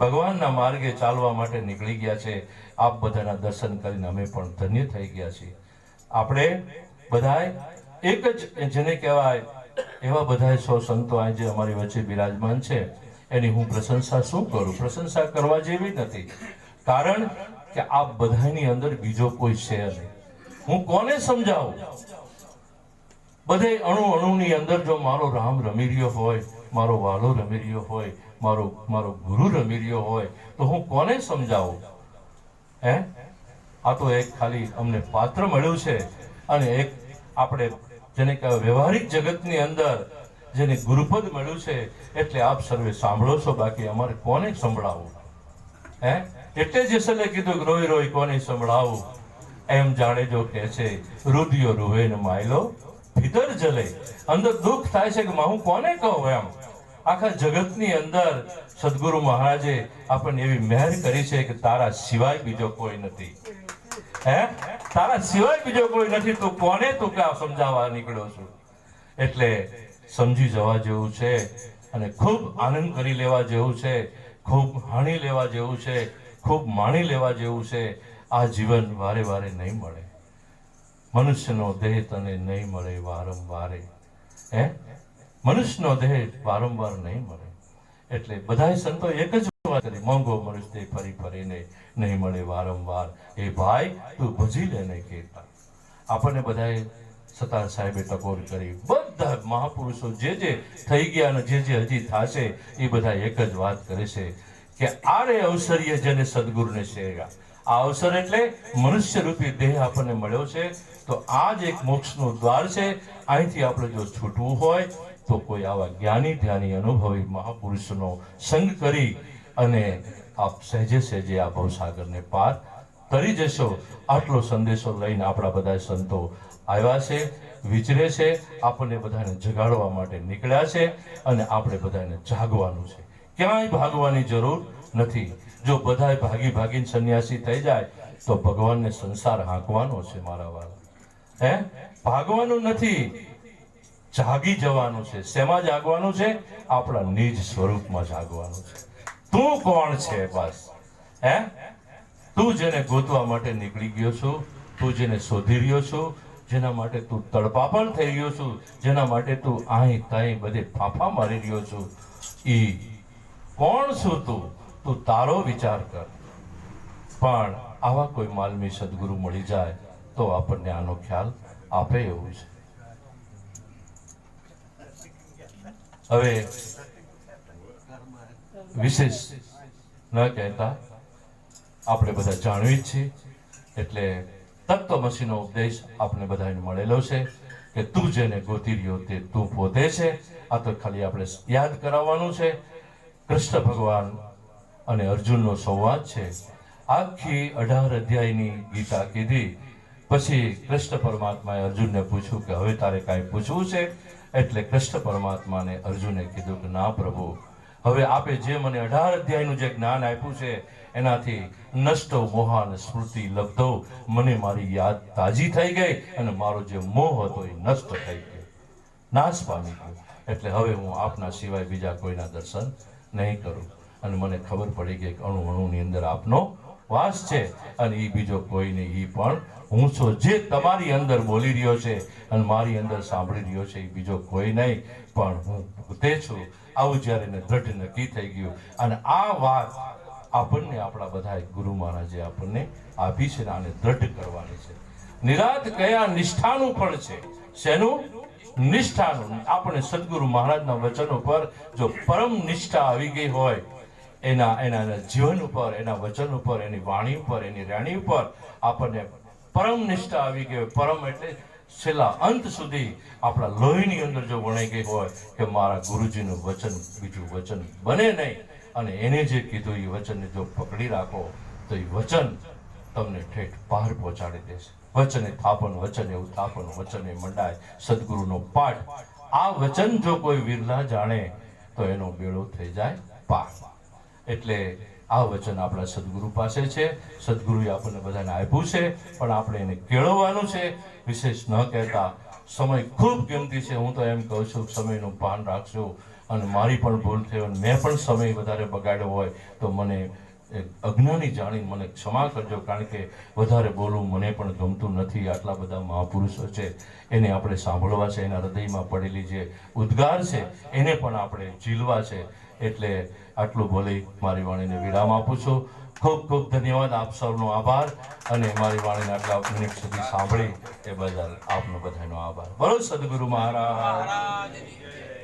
ભગવાનના માર્ગે ચાલવા માટે નીકળી ગયા છે. આપ બધાના દર્શન કરીને અમે પણ ધન્ય થઈ ગયા છીએ. આપણે બધાય એક જ જેને કહેવાય એવા બધાય સો સંતો આ જે અમારી વચ્ચે બિરાજમાન છે. એની હું પ્રશંસા શું કરું? પ્રશંસા કરવા જેવી નથી. કારણ કે આ બધાની અંદર બીજો કોઈ છે નહીં. હું કોને સમજાવું? બધે અણુ અણુની અંદર જો મારો રામ રમી રહ્યો હોય મારો વાલો રમી રહ્યો હોય, મારો મારો ગુરુ રમી રહ્યો હોય, તો હું કોને સમજાવું? હે? આ તો એક ખાલી અમને પાત્ર મળ્યું છે અને એક આપણે જેને કહેવાય વ્યવહારિક જગતની અંદર જેને ગુરુપદ મળ્યું છે, એટલે આપ સર્વે સાંભળો છો, બાકી અમારે કોને સંભળાવવું હે? એટલે જેસલે કીધું કે રોઈ રોઈ કોને સંભળાવું? એમ જાણેજો કે છે રુદિયો રૂહે ને માયલો ભીતર જલે. અંદર દુઃખ થાય છે કે હું કોને કહું એમ? આખા જગતની અંદર સદગુરુ મહારાજે આપણને એવી મહેર કરી છે કે તારા સિવાય બીજો કોઈ નથી. હે? તારા સિવાય બીજો કોઈ નથી. તું કોને તું કા સમજાવવા નીકળ્યો છું? એટલે સમજી જવા જેવું છે અને ખૂબ આનંદ કરી લેવા જેવું છે, ખૂબ હાણી લેવા જેવું છે, ખૂબ માણી લેવા જેવું છે. આ જીવન વારે વારે નહીં મળે. મનુષ્યનો દેહ તને નહીં મળે વારંવારે હે? મનુષ્યનો દેહ વારંવાર નહીં મળે. એટલે બધા સંતો એક જ વાત કરી, મોંઘો મનુષ્ય દેહ ફરી ફરીને નહીં મળે વારંવાર. એ ભાઈ, તું ભજી લે નહીં કહેતા આપણને બધાએ સતાર સાહેબે ટકોર કરી. બધા મહાપુરુષો જે જે થઈ ગયા અને જે જે હજી થશે, એ બધા એક જ વાત કરે છે કે આરે અવસરીય જેને સદગુરુને શેર્યા આ અવસર એટલે મનુષ્ય રૂપી દેહ આપણને મળ્યો છે. તો આ જ એક મોક્ષનું દ્વાર છે. અહીંથી આપણે જો છૂટવું હોય તો કોઈ આવા જ્ઞાની ધ્યાની અનુભવી મહાપુરુષનો સંગ કરી અને આપ સહેજે સહેજે આ ભવસાગરને પાર તરી જશો. આટલો સંદેશો લઈને આપણા બધા સંતો આવ્યા છે, વિચરે છે, આપણને બધાને જગાડવા માટે નીકળ્યા છે અને આપણે બધાને જાગવાનું છે. ક્યાંય ભાગવાની જરૂર નથી. જો બધાય ભાગી ભાગીને સંન્યાસી થઈ જાય, તો ભગવાનને સંસાર હાંકવાનો છે મારા વાળા હે? ભાગવાનું નથી, જાગી જવાનું છે. શેમાં જાગવાનું છે? આપણા નિજ સ્વરૂપમાં જાગવાનું છે. તું કોણ છે બસ? હે? તું જેને ગોતવા માટે નીકળી ગયો છું, તું જેને શોધી રહ્યો છું, જેના માટે તું તડપાપણ થઈ રહ્યો છું, જેના માટે તું અહીં ત્યાં બધે ફાંફા મારી રહ્યો છું, ઈ કોણ છું તું? તું તારો વિચાર કર. પણ આવા કોઈ માલમી સદગુરુ મળી જાય તો આપણને આનો ખ્યાલ આપે એવું છે. હવે વિશેષ ન કહેતા. આપણે બધા જાણવી જ છીએ. એટલે તત્વમસીનો ઉપદેશ આપણે બધાને મળેલો છે કે તું જેને ગોતી રહ્યો તે તું પોતે છે. આ તો ખાલી આપણે યાદ કરાવવાનું છે. કૃષ્ણ ભગવાન અને અર્જુનનો સંવાદ છે. આખી અઢાર અધ્યાયની ગીતા કીધી. પછી કૃષ્ણ પરમાત્માએ અર્જુનને પૂછ્યું કે હવે તારે કાંઈ પૂછવું છે? એટલે કૃષ્ણ પરમાત્માને અર્જુને કીધું કે, ના પ્રભુ, હવે આપે જે મને અઢાર અધ્યાયનું જે જ્ઞાન આપ્યું છે, એનાથી નષ્ટો, મોહાન સ્મૃતિ લબ્ધો, મને મારી યાદ તાજી થઈ ગઈ અને મારો જે મોહ હતો એ નષ્ટ થઈ ગયો. નાશ પામી ગયો. એટલે હવે હું આપના સિવાય બીજા કોઈના દર્શન નહીં કરું. અને મને ખબર પડી કે અણુ અણુની અંદર આપનો વાસ છે. અને એ બીજો કોઈ નહીં એ પણ હું છું. જે તમારી અંદર બોલી રહ્યો છે અને મારી અંદર સાંભળી રહ્યો છે એ બીજો કોઈ નહીં, પણ હું પોતે છું. આવું જ્યારે એને દ્રઢ નક્કી થઈ ગયું. અને આ વાત આપણને, આપણા બધા ગુરુ મહારાજે આપણને આપી છે આને દ્રઢ કરવાની છે. નિરાત કયા નિષ્ઠાનું ફળ છે. શેનું? નિષ્ઠાનું આપણે સદગુરુ મહારાજના વચન ઉપર જો પરમ નિષ્ઠા આવી ગઈ હોય, એના એના જીવન ઉપર, એના વચન ઉપર, એની વાણી ઉપર, એની રાણી ઉપર આપણને પરમ નિષ્ઠા આવી ગઈ હોય. પરમ એટલે છેલ્લા અંત સુધી આપણા લોહીની અંદર જો વણાઈ ગઈ હોય કે મારા ગુરુજીનું વચન બીજું વચન બને નહીં અને એને જે કીધું એ વચનને જો પકડી રાખો તો એ વચન તમને ઠેઠ બહાર પહોંચાડી દેશે. વચને થાપન વચને ઉત્થાપન, વચને મંડાય, સદગુરુનો પાઠ. આ વચન જો કોઈ વિરલા જાણે, તો એનો બેડો થઈ જાય પાર. એટલે આ વચન આપણા સદગુરુ પાસે છે. સદગુરુએ આપણને બધાને આપ્યું છે, પણ આપણે એને કેળવવાનું છે. વિશેષ ન કહેતા, સમય ખૂબ કિંમતી છે. હું તો એમ કહું છું, સમયનું ભાન રાખજો. અને મારી પણ ભૂલ થઈ અને મેં પણ સમય વધારે બગાડ્યો હોય, તો મને અજ્ઞાની જાણી મને ક્ષમા કરજો, કારણ કે વધારે બોલવું મને પણ ગમતું નથી. આટલા બધા મહાપુરુષો છે, એને આપણે સાંભળવા છે, એના હૃદયમાં પડેલી જે ઉદ્ગાર છે, એને પણ આપણે ઝીલવા છે. એટલે આટલું બોલી મારી વાણીને વિરામ આપું છું. ખૂબ ખૂબ ધન્યવાદ, આપ સૌનો આભાર અને મારી વાણીને આટલા મિનિટ સુધી સાંભળી એ બદલ આપનો બધાનો આભાર. બોલો સદગુરુ મહારાજ.